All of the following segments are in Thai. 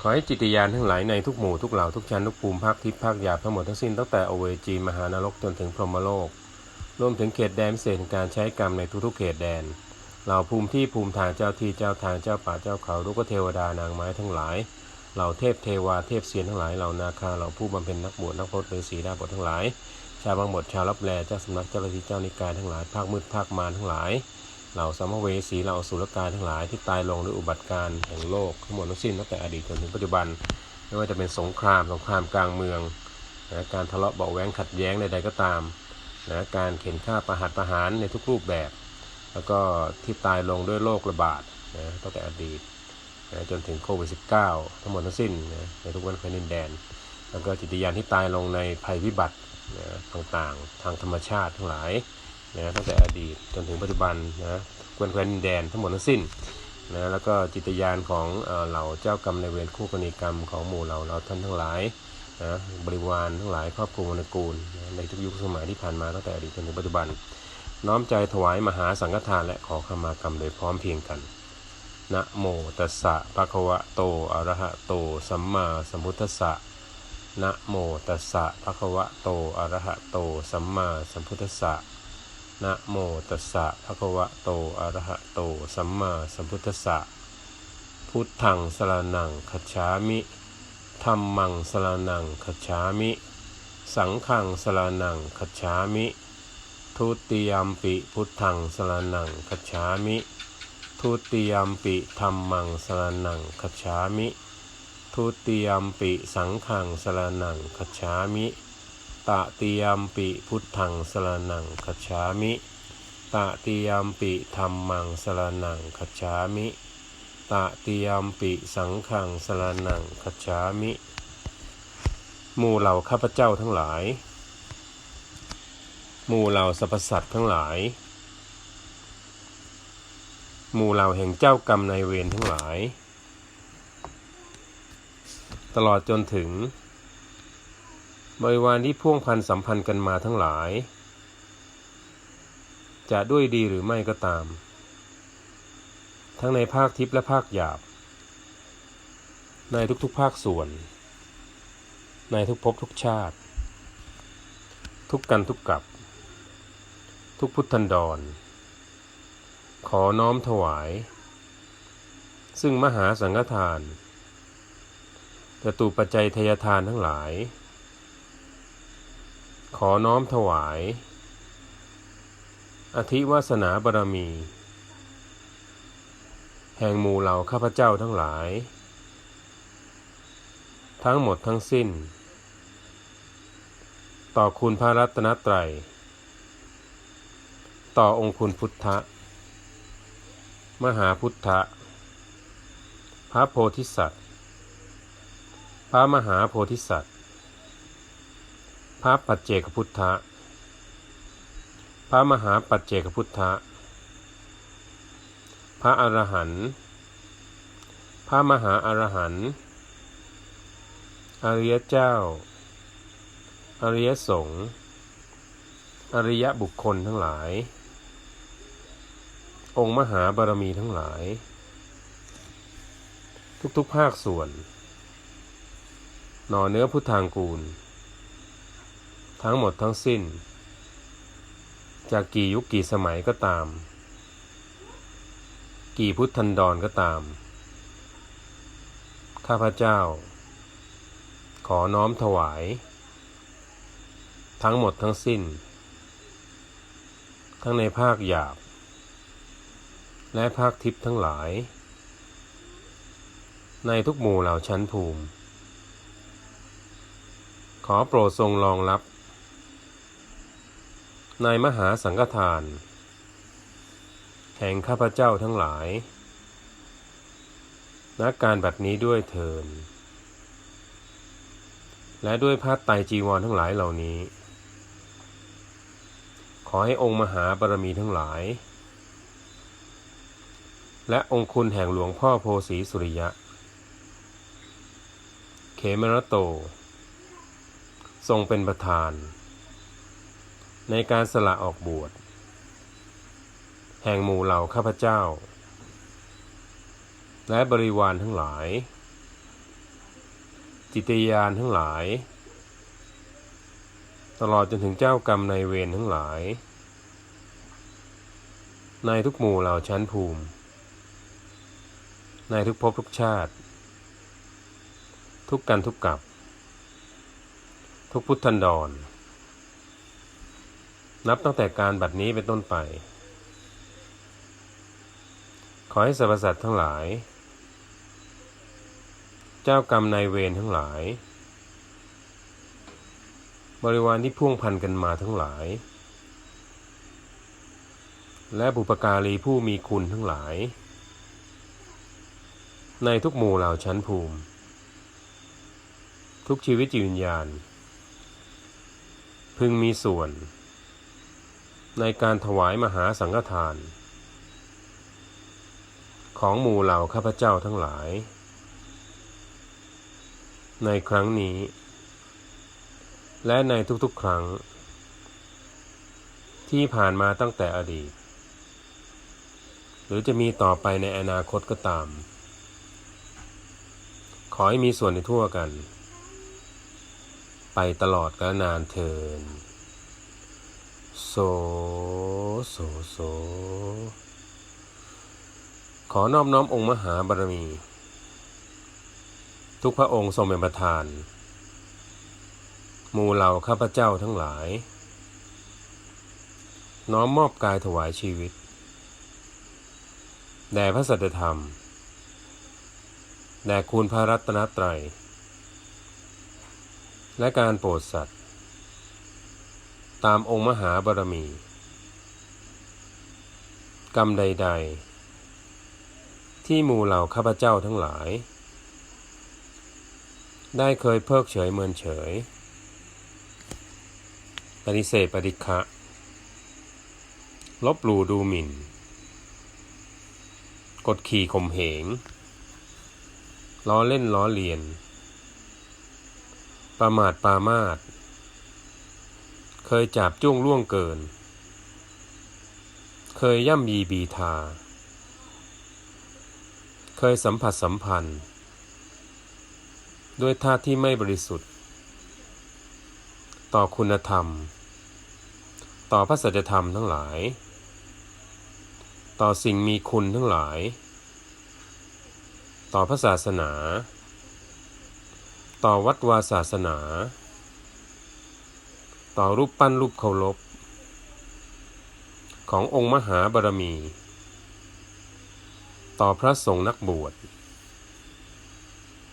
ขอให้จิตวิญาณทั้งหลายในทุกหมู่ทุกเหล่าทุกชั้นทุกภูมิภาคทิพย์ภาคหยาบทั้งหมดทั้งสิ้นตั้งแต่อเวจีมหานรกจนถึงพรหมโลก รวมถึงเขตแดนพิเศษแห่งการใช้กรรมในทุกๆเขตแดน เหล่าภูมิที่ภูมิทางเจ้าที่เจ้าทางเจ้าป่าเจ้าเขาลูกเทวดานางไม้ทั้งหลาย เหล่าเทพเทวาเทพเสียนทั้งหลายเหล่านาคาเหล่าผู้บำเพ็ญนักบวชนักพรตฤาษีดาบททั้งหลาย ชาวบางบทชาวรับแลเจ้าสำนักเจ้าลัทธิเจ้านิกายทั้งหลายภาคมืดภาคมารทั้งหลาย เหล่าสัมภเวสีเหล่าสุรกายทั้งหลายที่ตายลงด้วยอุบัติการณ์แห่งโลกทั้งหมดทั้งสิ้นตั้งแต่อดีตจนถึงปัจจุบัน ไม่ว่าจะเป็นสงครามสงครามกลางเมืองนะการทะเลาะเบาะแว้งขัดแย้งใดๆก็ตามนะการเข็นฆ่าประหัตประหารในทุกรูปแบบ แล้วก็ที่ตายลงด้วยโรคระบาดนะตั้งแต่อดีตนะจนถึงโควิด -19 ทั้งหมดทั้งสิ้นนะในทุกวันแผ่นดินแดน แล้วก็จิตวิญญาณที่ตายลงในภัยพิบัตินะต่างๆ ทางธรรมชาติทั้งหลาย นะตั้งแต่อดีตจนถึงปัจจุบันนะกวนแคว้นดินแดนทั้งหมดทั้งสิ้นนะแล้วก็จิตญาณของเหล่าเจ้ากรรมในายเวรคู่กรณีกรรมของหมู่เหล่าเราท่านทั้งหลายนะบริวารทั้งหลายครอบครัววรรณกูลนะในทุกยุคสมัยที่ผ่านมาตั้งแต่อดีตจนถึงปัจจุบัน น้อมใจถวายมหาสังฆทานและขอขมากรรมโดยพร้อมเพียงกันนะโมตัสสะภะคะวะโตอะระหะโตสัมมาสัมพุทธัสสะนะโมตัสสะภะคะวะโตอะระหะโต สัมมาสัมพุทธัสสะ นะโมตัสสะภะคะวะโต อะระหะโต สัมมาสัมพุทธัสสะ พุทธังสรนังคัจามิธัมมังสรนังคัจามิ สังฆังสรนังคัจามิ ทุติยมปิพุทธังสรนังคัจามิ ทุติยมปิธัมมังสรนังคัจามิ ทุติยมปิสังฆังสรนังคัจามิ ตติยมปิพุทธังสรนังคัจฉามิ ตะติยมปิธัมมังสรนังคัจฉามิ ตะติยมปิสังฆังสรนังคัจฉามิ หมู่เหล่าข้าพเจ้าทั้งหลาย หมู่เหล่าสรรพสัตว์ทั้งหลาย หมู่เหล่าแห่งเจ้ากรรมนายเวรทั้งหลาย ตลอดจนถึง บริวารที่พ่วงพันสัมพันธ์กันมาทั้งหลาย จะด้วยดีหรือไม่ก็ตาม ทั้งในภาคทิพย์และภาคหยาบ ในทุกๆภาคส่วน ในทุกภพทุกชาติ ทุกกันทุกกับ ทุกพุทธันดร ขอน้อมถวาย ซึ่งมหาสังฆทานจตุปัจจัยทยทานทั้งหลาย ขอน้อมถวาย อธิวาสนาบารมี แห่งหมู่เหล่าข้าพเจ้าทั้งหลาย ทั้งหมดทั้งสิ้น ต่อคุณพระรัตนตรัย ต่อองค์คุณพุทธะ มหาพุทธะ พระโพธิสัตว์ พระมหาโพธิสัตว์ พระปัจเจกพุทธะ พระมหาปัจเจกพุทธะ พระอรหันต์ พระมหาอรหันต์ อริยเจ้า อริยสงฆ์ อริยบุคคลทั้งหลาย องค์มหาบารมีทั้งหลาย ทุกๆภาคส่วน หน่อเนื้อพุทธางกูล ทั้งหมดทั้งสิ้น จากกี่ยุคกี่สมัยก็ตาม กี่พุทธันดรก็ตาม ข้าพเจ้า ขอน้อมถวาย ทั้งหมดทั้งสิ้น ทั้งในภาคหยาบ และภาคทิพย์ทั้งหลาย ในทุกหมู่เหล่าชั้นภูมิขอโปรดทรงรองรับ ในมหาสังฆทาน แห่งข้าพเจ้าทั้งหลายณกการบัดนี้ด้วยเทิน และด้วยผ้าไตรจีวรทั้งหลายเหล่านี้ ขอให้องค์มหาบารมีทั้งหลาย และองค์คุณแห่งหลวงพ่อโพสีสุริยะ เขมรโต ทรงเป็นประธาน ในการสละออกบวช แห่งหมู่เหล่าข้าพเจ้า และบริวารทั้งหลาย จิตยานทั้งหลาย ตลอดจนถึงเจ้ากรรมในเวรทั้งหลาย ในทุกหมู่เหล่าชั้นภูมิ ในทุกภพทุกชาติ ทุกกันทุกกับ ทุกพุทธันดร นับตั้งแต่การบัดนี้เป็นต้นไป ขอให้สรรพสัตว์ทั้งหลาย เจ้ากรรมนายเวรทั้งหลาย บริวารที่พ่วงพันกันมาทั้งหลาย และบุปการีผู้มีคุณทั้งหลาย ในทุกหมู่เหล่าชั้นภูมิ ทุกชีวิตจิตวิญญาณ พึงมีส่วน ในการถวายมหาสังฆทาน ของหมู่เหล่าข้าพเจ้าทั้งหลาย ในครั้งนี้ และในทุกๆครั้ง ที่ผ่านมาตั้งแต่อดีต หรือจะมีต่อไปในอนาคตก็ตาม ขอให้มีส่วนในทั่วกัน ไปตลอดกาลนานเทิน โส โส โส ขอนอบน้อมองค์มหาบารมี ทุกพระองค์ทรงเป็นประธานหมู่เหล่าข้าพเจ้าทั้งหลาย น้อมมอบกายถวายชีวิต แด่พระสัจธรรม แด่คุณพระรัตนตรัย และการโปรดสัตว ตามองค์มหาบารมี กรรมใด ๆ ที่หมู่เหล่าข้าพเจ้าทั้งหลาย ได้เคยเพิกเฉยเมินเฉย ปฏิเสธปฏิฆะลบหลู่ดูหมิ่น กดขี่ข่มเหง ล้อเล่นล้อเลียน ประมาทปามาท เคยจับจ้วงล่วงเกิน เคยย่ำยีบีทา เคยสัมผัสสัมพันธ์ ด้วยท่าที่ไม่บริสุทธิ์ ต่อคุณธรรม ต่อพระสัจธรรมทั้งหลาย ต่อสิ่งมีคุณทั้งหลาย ต่อพระศาสนา ต่อวัดวาศาสนา ต่อรูปปั้นรูปเคารพขององค์มหาบารมี ต่อพระสงฆ์นักบวช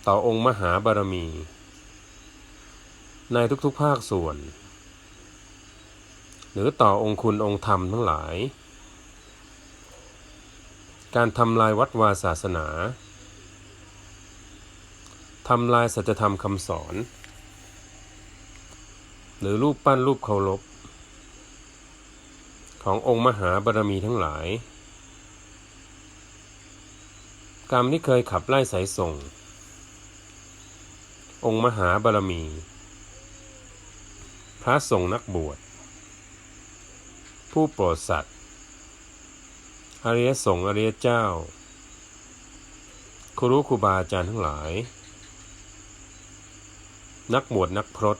ต่อองค์มหาบารมี ในทุกๆภาคส่วน หรือต่อองค์คุณองค์ธรรมทั้งหลาย การทำลายวัดวาศาสนาทำลายสัจธรรมคำสอน หรือรูปปั้นรูปเคารพขององค์มหาบารมีทั้งหลาย กรรมที่เคยขับไล่สายส่ง องค์มหาบารมี พระสงฆ์นักบวช ผู้โปรดสัตว์อริยสงฆ์อริยเจ้า ครูครูบาอาจารย์ทั้งหลาย นักบวชนักพรต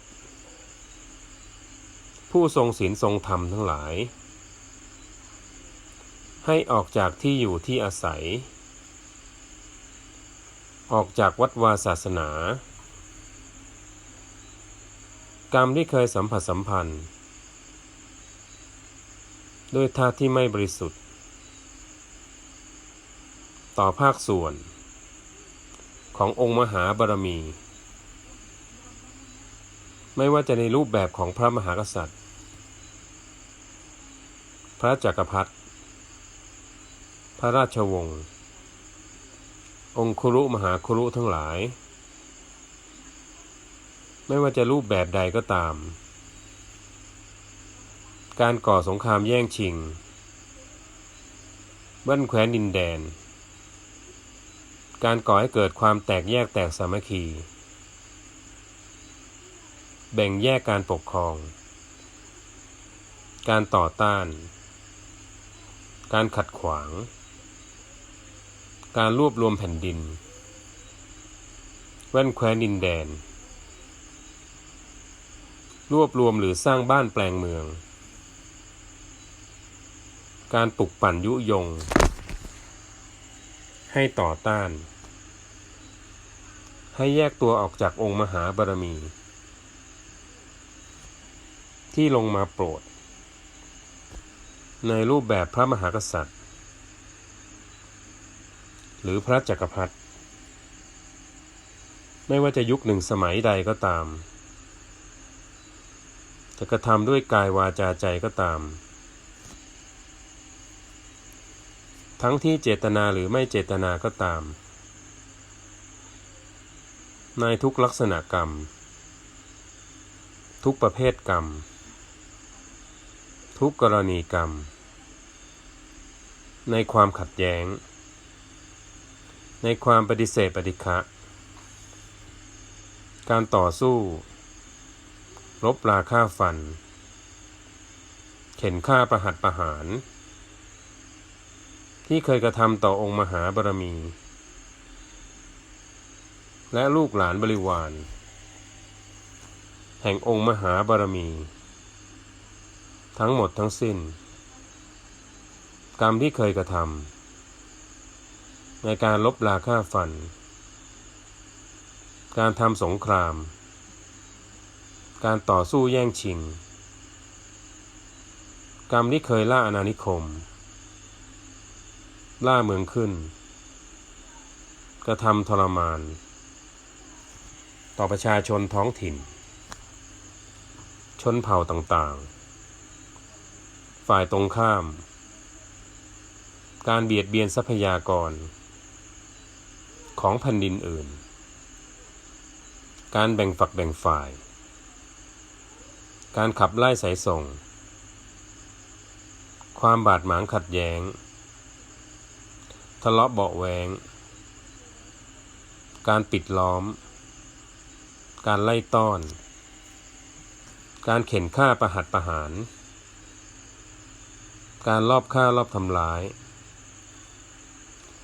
ผู้ทรงศีลทรงธรรมทั้งหลาย ให้ออกจากที่อยู่ที่อาศัย ออกจากวัดวาศาสนา กรรมที่เคยสัมผัสสัมพันธ์ ด้วยท่าที่ไม่บริสุทธิ์ ต่อภาคส่วน ขององค์มหาบารมี ไม่ว่าจะในรูปแบบของพระมหากษัตริย์ พระจักรพรรดิ พระราชวงศ์ องคุรุมหาคุรุทั้งหลาย ไม่ว่าจะรูปแบบใดก็ตาม การก่อสงครามแย่งชิงเบิ้ลแคว้นดินแดน การก่อให้เกิดความแตกแยกแตกสามัคคี แบ่งแยกการปกครอง การต่อต้าน การขัดขวาง การรวบรวมแผ่นดินไว่นแคว้นดินแดน รวบรวมหรือสร้างบ้านแปลงเมือง การปลุกปั่นยุยง ให้ต่อต้าน ให้แยกตัวออกจากองค์มหาบารมี ที่ลงมาโปรด ในรูปแบบพระมหากษัตริย์ หรือพระจักรพรรดิไม่ว่าจะยุคหนึ่งสมัยใดก็ตาม จะกระทำด้วยกายวาจาใจก็ตาม ทั้งที่เจตนาหรือไม่เจตนาก็ตาม ในทุกลักษณะกรรม ทุกประเภทกรรม ทุกกรณีกรรม ในความขัดแย้ง ในความปฏิเสธปฏิฆะการต่อสู้รบราฆ่าฟัน เข็นฆ่าประหัตประหาร ที่เคยกระทำต่อองค์มหาบารมี และลูกหลานบริวาร แห่งองค์มหาบารมี ทั้งหมดทั้งสิ้น กรรมที่เคยกระทำในการลบลาฆ่าฟัน การทำสงคราม การต่อสู้แย่งชิง กรรมที่เคยล่าอาณานิคม ล่าเมืองขึ้น กระทำทรมาน ต่อประชาชนท้องถิ่น ชนเผ่าต่างๆ ฝ่ายตรงข้าม การเบียดเบียนทรัพยากร ของแผ่นดินอื่น การแบ่งฝักแบ่งฝ่าย การขับไล่สายส่ง ความบาดหมางขัดแย้ง ทะเลาะเบาะแวง การปิดล้อม การไล่ต้อน การเข็นฆ่าประหัตประหาร การลอบฆ่ารอบทำร้าย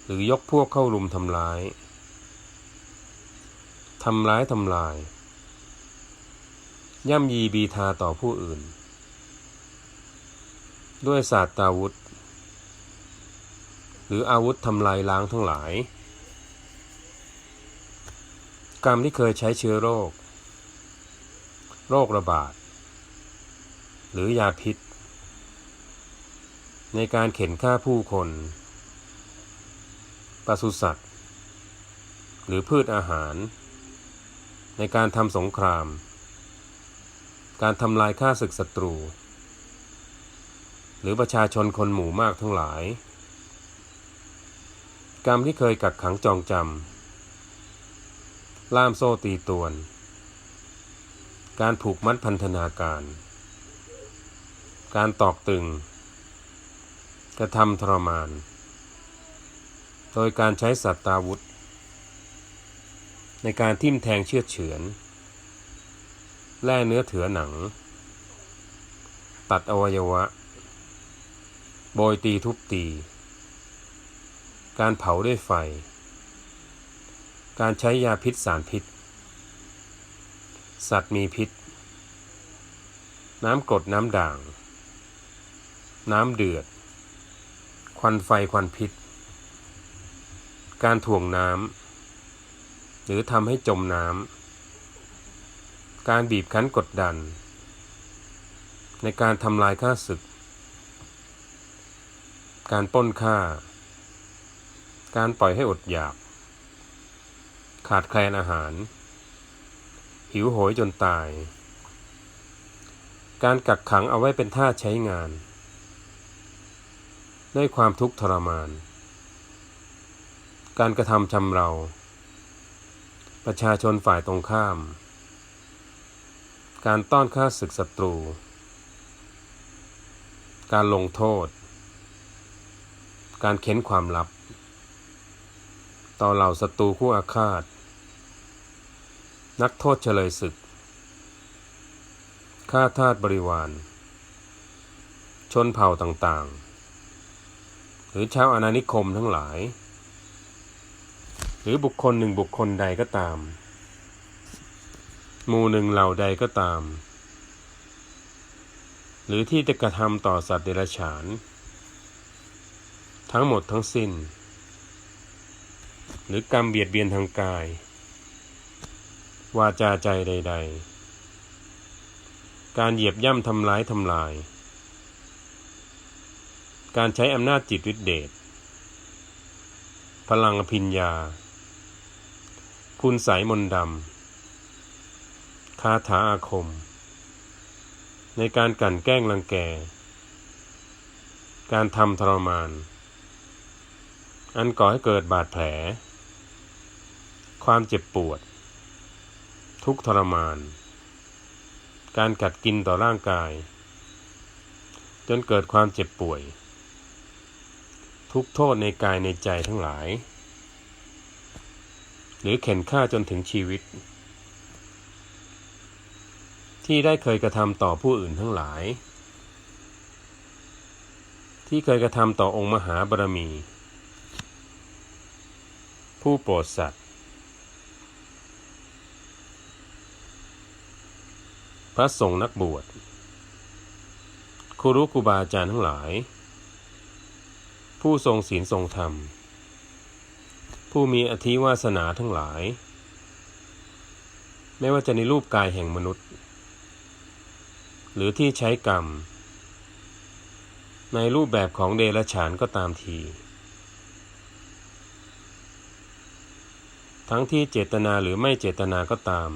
หรือยกพวกเข้ารุมทำร้ายทำร้ายทำลาย ย่ำยีบีทาต่อผู้อื่น ด้วยศาสตราวุธ หรืออาวุธทำลายล้างทั้งหลาย กรรมที่เคยใช้เชื้อโรค โรคระบาด หรือยาพิษ ในการเข็นฆ่าผู้คนปศุสัตว์ หรือพืชอาหาร ในการทำสงคราม การทำลายฆ่าศึกศัตรู หรือประชาชนคนหมู่มากทั้งหลาย กรรมที่เคยกักขังจองจำล่ามโซ่ตีตวน การผูกมัดพันธนาการ การตอกตึง ระทำทรมาน โดยการใช้สัตว์ตาวุธ ในการทิ่มแทงเชือดเฉือน แล่เนื้อเถือหนัง ตัดอวัยวะ โบยตีทุบตี การเผาด้วยไฟ การใช้ยาพิษสารพิษ สัตว์มีพิษ น้ำกรดน้ำด่าง น้ำเดือด ควันไฟควันพิษ การถ่วงน้ำหรือทำให้จมน้ำการบีบคั้นกดดัน ในการทำลายข้าศึก การป้นฆ่า การปล่อยให้อดอยาก ขาดแคลนอาหาร หิวโหยจนตาย การกักขังเอาไว้เป็นท่าใช้งาน ด้วยความทุกข์ทรมาน การกระทำชำเรา ประชาชนฝ่ายตรงข้าม การต้อนฆ่าศึกศัตรู การลงโทษ การเค้นความลับ ต่อเหล่าศัตรูคู่อาฆาต นักโทษเฉลยศึกข้าทาสบริวาร ชนเผ่าต่างๆ หรือชาวอาณานิคมทั้งหลาย หรือบุคคลหนึ่งบุคคลใดก็ตาม หมู่หนึ่งเหล่าใดก็ตาม หรือที่จะกระทำต่อสัตว์เดรัจฉาน ทั้งหมดทั้งสิ้น หรือกรรมเบียดเบียนทางกาย วาจาใจใด ๆ การเหยียบย่ำทำร้ายทำลาย การใช้อำนาจจิตวิเดช พลังอภิญญา คุณสายมนต์ดำ คาถาอาคม ในการกลั่นแกล้งรังแก การทำทรมาน อันก่อให้เกิดบาดแผล ความเจ็บปวด ทุกทรมาน การกัดกินต่อร่างกาย จนเกิดความเจ็บป่วย ทุกโทษในกายในใจทั้งหลาย หรือเข็นฆ่าจนถึงชีวิต ที่ได้เคยกระทำต่อผู้อื่นทั้งหลาย ที่เคยกระทำต่อองค์มหาบารมี ผู้โปรดสัตว์ พระสงฆ์นักบวชครูรู้ครูบาอาจารย์ทั้งหลาย ผู้ทรงศีลทรงธรรม ผู้มีอธิวาสนาทั้งหลาย ไม่ว่าจะในรูปกายแห่งมนุษย์ หรือที่ใช้กรรม ในรูปแบบของเดรัจฉานก็ตามที ทั้งที่เจตนาหรือไม่เจตนาก็ตาม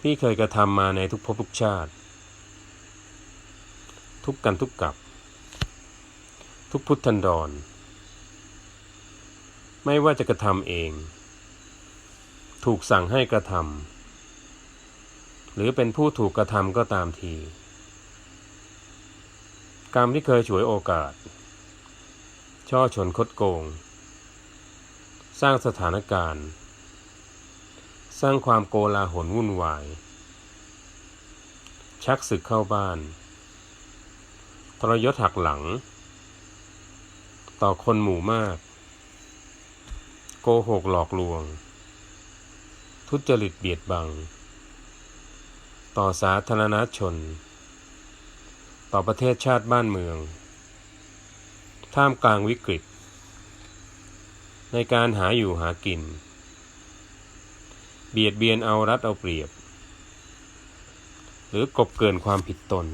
ที่เคยกระทำมาในทุกภพทุกชาติ ทุกกันทุกกับ ทุกพุทธันดร ไม่ว่าจะกระทำเอง ถูกสั่งให้กระทำหรือเป็นผู้ถูกกระทำก็ตามที กรรมที่เคยฉวยโอกาส ช่อชนคดโกง สร้างสถานการณ์ สร้างความโกลาหลวุ่นวายชักศึกเข้าบ้าน ทรยศหักหลัง ต่อคนหมู่มาก โกหกหลอกลวง ทุจริตเบียดบัง ต่อสาธารณชน ต่อประเทศชาติบ้านเมือง ท่ามกลางวิกฤต ในการหาอยู่หากิน เบียดเบียนเอารัดเอาเปรียบ หรือกบเกินความผิดตน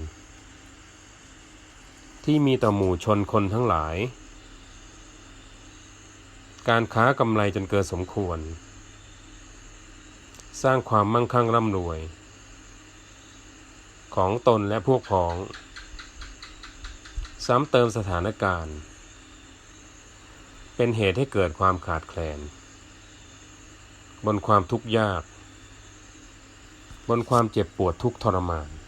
ที่มีต่อหมู่ชนคนทั้งหลาย การค้ากำไรจนเกินสมควร สร้างความมั่งคั่งร่ำรวย ของตนและพวกพ้อง ซ้ำเติมสถานการณ์ เป็นเหตุให้เกิดความขาดแคลน บนความทุกข์ยาก บนความเจ็บปวดทุกทรมาน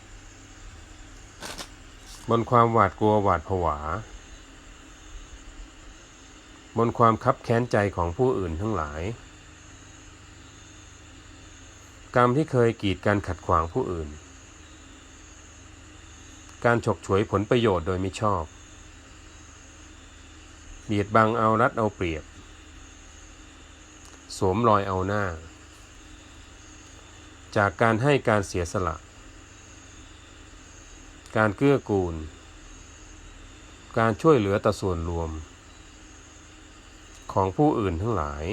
บนความหวาดกลัวหวาดผวา บนความคับแค้นใจของผู้อื่นทั้งหลาย กรรมที่เคยกีดกันขัดขวางผู้อื่น การฉกฉวยผลประโยชน์โดยมิชอบ เบียดบังเอารัดเอาเปรียบ สวมรอยเอาหน้า จากการให้การเสียสละ การเกื้อกูล การช่วยเหลือต่อส่วนรวม ของผู้อื่นทั้งหลาย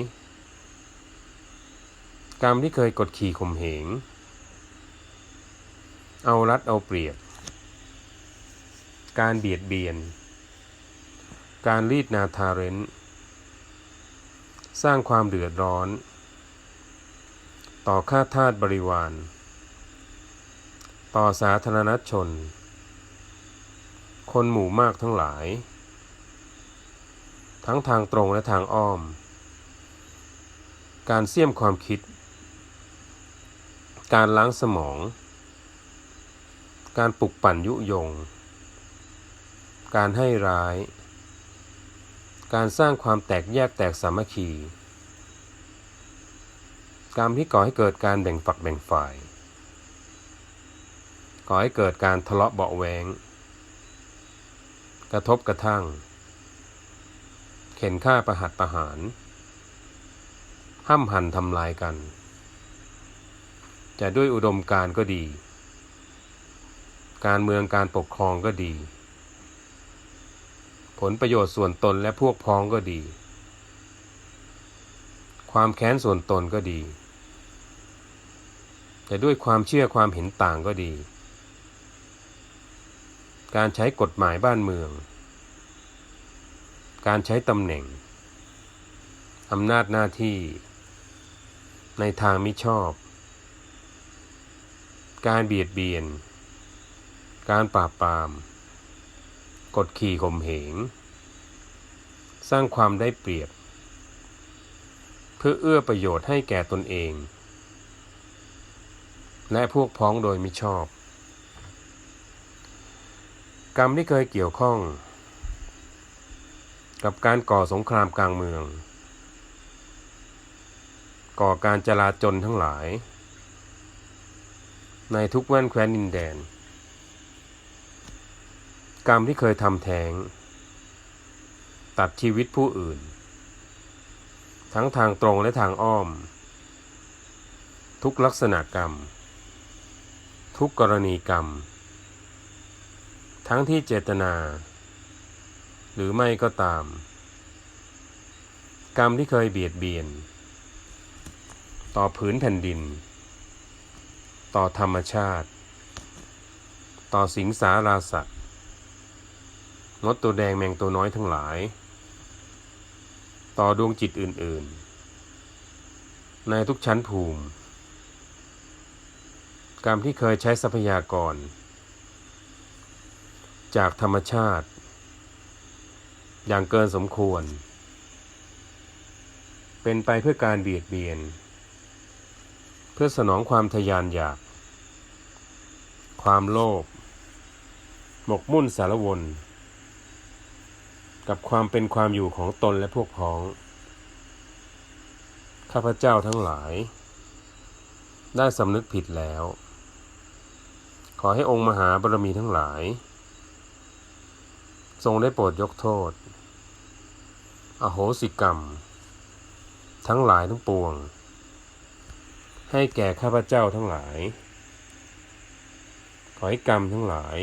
กรรมที่เคยกดขี่ข่มเหง เอารัดเอาเปรียบ การเบียดเบียน การรีดนาทาเร้นสร้างความเดือดร้อน ต่อข้าทาสบริวาร ต่อสาธารณชน คนหมู่มากทั้งหลาย ทั้งทางตรงและทางอ้อม การเสี่ยมความคิด การล้างสมอง การปลุกปั่นยุยง การให้ร้าย การสร้างความแตกแยกแตกสามัคคีกรรมที่ก่อให้เกิดการแบ่งฝักแบ่งฝ่าย ก่อให้เกิดการทะเลาะเบาแวง กระทบกระทั่ง เข็นฆ่าประหัตประหาร ห้ำหั่นทำลายกัน จะด้วยอุดมการก็ดี การเมืองการปกครองก็ดี ผลประโยชน์ส่วนตนและพวกพ้องก็ดี ความแค้นส่วนตนก็ดี แต่ด้วยความเชื่อความเห็นต่างก็ดี การใช้กฎหมายบ้านเมือง การใช้ตำแหน่ง อำนาจหน้าที่ ในทางมิชอบ การเบียดเบียน การปราบปราม กดขี่ข่มเหง สร้างความได้เปรียบ เพื่อเอื้อประโยชน์ให้แก่ตนเอง และพวกพ้องโดยมิชอบ กรรมที่เคยเกี่ยวข้อง กับการก่อสงครามกลางเมือง ก่อการจลาจลทั้งหลาย ในทุกแว่นแคว้นดินแดน กรรมที่เคยทำแท้ง ตัดชีวิตผู้อื่น ทั้งทางตรงและทางอ้อม ทุกลักษณะกรรม ทุกกรณีกรรม ทั้งที่เจตนา หรือไม่ก็ตาม กรรมที่เคยเบียดเบียน ต่อผืนแผ่นดิน ต่อธรรมชาติ ต่อสิงสาราสัตว์มดตัวแดงแมงตัวน้อยทั้งหลาย ต่อดวงจิตอื่น ๆ ในทุกชั้นภูมิ กรรมที่เคยใช้ทรัพยากร จากธรรมชาติ อย่างเกินสมควร เป็นไปเพื่อการเบียดเบียน เพื่อสนองความทยานอยาก ความโลภหมกมุ่นสารวน กับความเป็นความอยู่ของตนและพวกพ้อง ข้าพเจ้าทั้งหลาย ได้สำนึกผิดแล้ว ขอให้องค์มหาบารมีทั้งหลาย ทรงได้โปรดยกโทษ อโหสิกรรม ทั้งหลายทั้งปวง ให้แก่ข้าพเจ้าทั้งหลาย ขอให้กรรมทั้งหลาย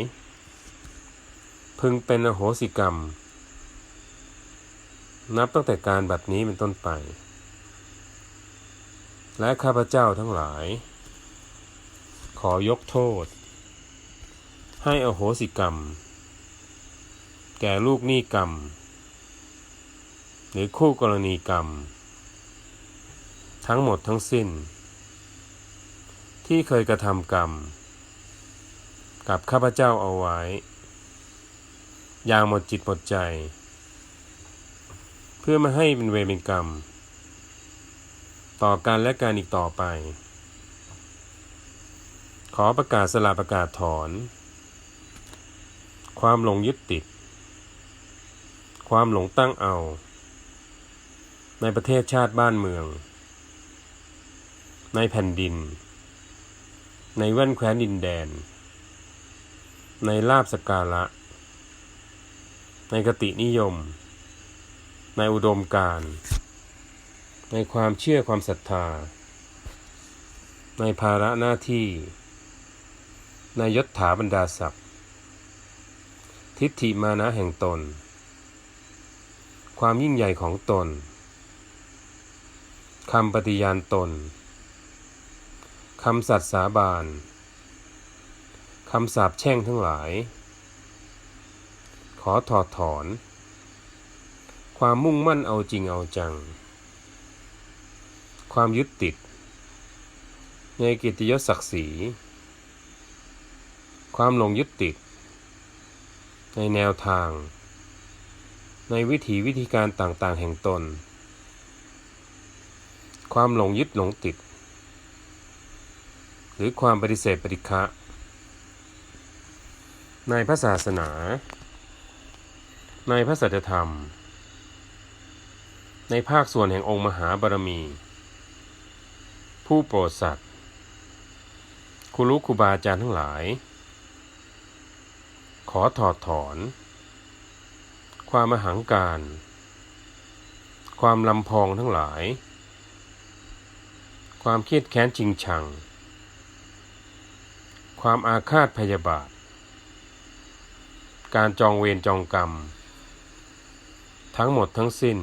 พึงเป็นอโหสิกรรม นับตั้งแต่การบัดนี้เป็นต้นไป และข้าพเจ้าทั้งหลาย ขอยกโทษ ให้อโหสิกรรม แก่ลูกหนี้กรรม หรือคู่กรณีกรรม ทั้งหมดทั้งสิ้น ที่เคยกระทำกรรม กับข้าพเจ้าเอาไว้ อย่างหมดจิตหมดใจ เพื่อไม่ให้เป็นเวรเป็นกรรม ต่อกันและการอีกต่อไป ขอประกาศสละประกาศถอนความหลงยึดติด ความหลงตั้งเอา ในประเทศชาติบ้านเมือง ในแผ่นดิน ในแว่นแคว้นดินแดน ในลาบสการะในกตินิยม ในอุดมการ ในความเชื่อความศรัทธา ในภาระหน้าที่ ในยศถาบรรดาศักดิ์ทิฏฐิมานะแห่งตน ความยิ่งใหญ่ของตนคำปฏิญาณตนคำสัตย์สาบานคำสาปแช่งทั้งหลาย ขอถอดถอน ความมุ่งมั่นเอาจริงเอาจัง ความยึดติด ในกิติยศศักดิ์ศรี ความหลงยึดติด ในแนวทาง ในวิถีวิธีการต่างๆ แห่งตน ความหลงยึดหลงติด หรือความปฏิเสธปฏิฆะในพระศาสนา ในพระสัจธรรม ในภาคส่วนแห่งองค์มหาบารมี ผู้โปรดสัตว์ครูรู้ครูบาอาจารย์ทั้งหลาย ขอถอดถอน ความมหังการ ความลำพองทั้งหลาย ความเครียดแค้นจริงชัง ความอาฆาตพยาบาท การจองเวรจองกรรม ทั้งหมดทั้งสิ้น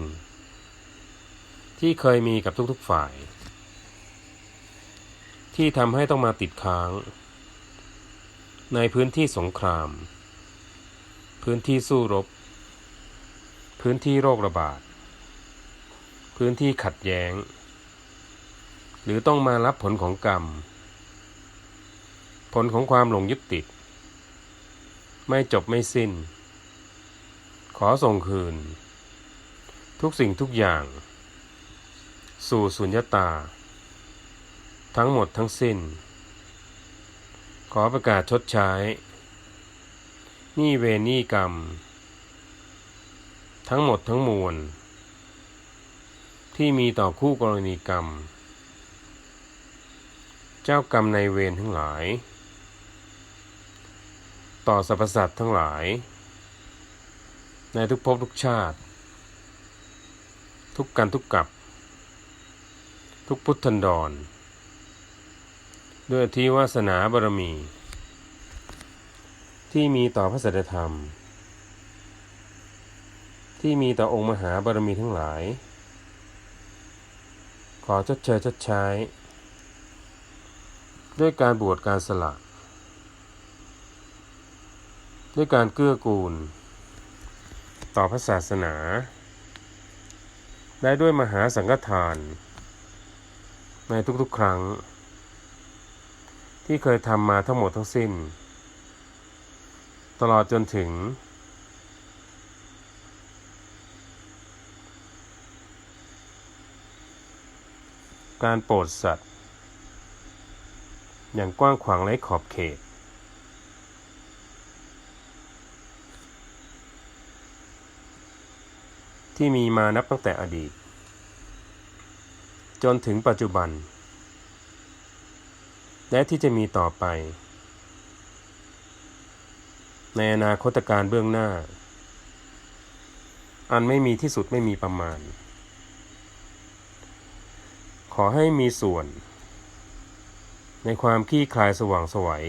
ที่เคยมีกับทุกๆฝ่าย ที่ทำให้ต้องมาติดค้าง ในพื้นที่สงคราม พื้นที่สู้รบ พื้นที่โรคระบาด พื้นที่ขัดแย้ง หรือต้องมารับผลของกรรม ผลของความหลงยึดติด ไม่จบไม่สิ้น ขอส่งคืน ทุกสิ่งทุกอย่าง สู่สุญญตา ทั้งหมดทั้งสิ้น ขอประกาศชดใช้หนี่เวนี่กรรม ทั้งหมดทั้งมวล ที่มีต่อคู่กรณีกรรม เจ้ากรรมในเวรทั้งหลาย ต่อสรรพสัตว์ทั้งหลาย ในทุกภพทุกชาติ ทุกกันทุกกับทุกพุทธันดร ด้วยอธิวาสนาบารมี ที่มีต่อพระสัจธรรม ที่มีต่อองค์มหาบารมีทั้งหลาย ขอชดเชยชดใช้ ด้วยการบวชการสละ ด้วยการเกื้อกูล ต่อพระศาสนา ได้ด้วยมหาสังฆทาน ในทุกๆครั้ง ที่เคยทำมาทั้งหมดทั้งสิ้น ตลอดจนถึง การโปรดสัตว์ อย่างกว้างขวางไร้ขอบเขต ที่มีมานับตั้งแต่อดีต จนถึงปัจจุบัน และที่จะมีต่อไป ในอนาคตการเบื้องหน้า อันไม่มีที่สุดไม่มีประมาณ อให้มีส่วน ในความขี้คลายสว่างสวัย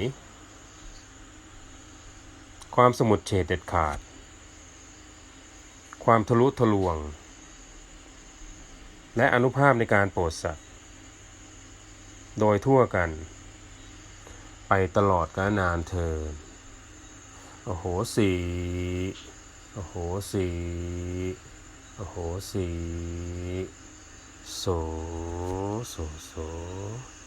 ความสมุดเฉดเด็ดขาด ความทะลุทะลวง และอนุภาพในการโปรดสัตว์ โดยทั่วกัน ไปตลอดกาลนานเทินโอ้โหสีโอ้โหสีโอ้โหสี そう、そ、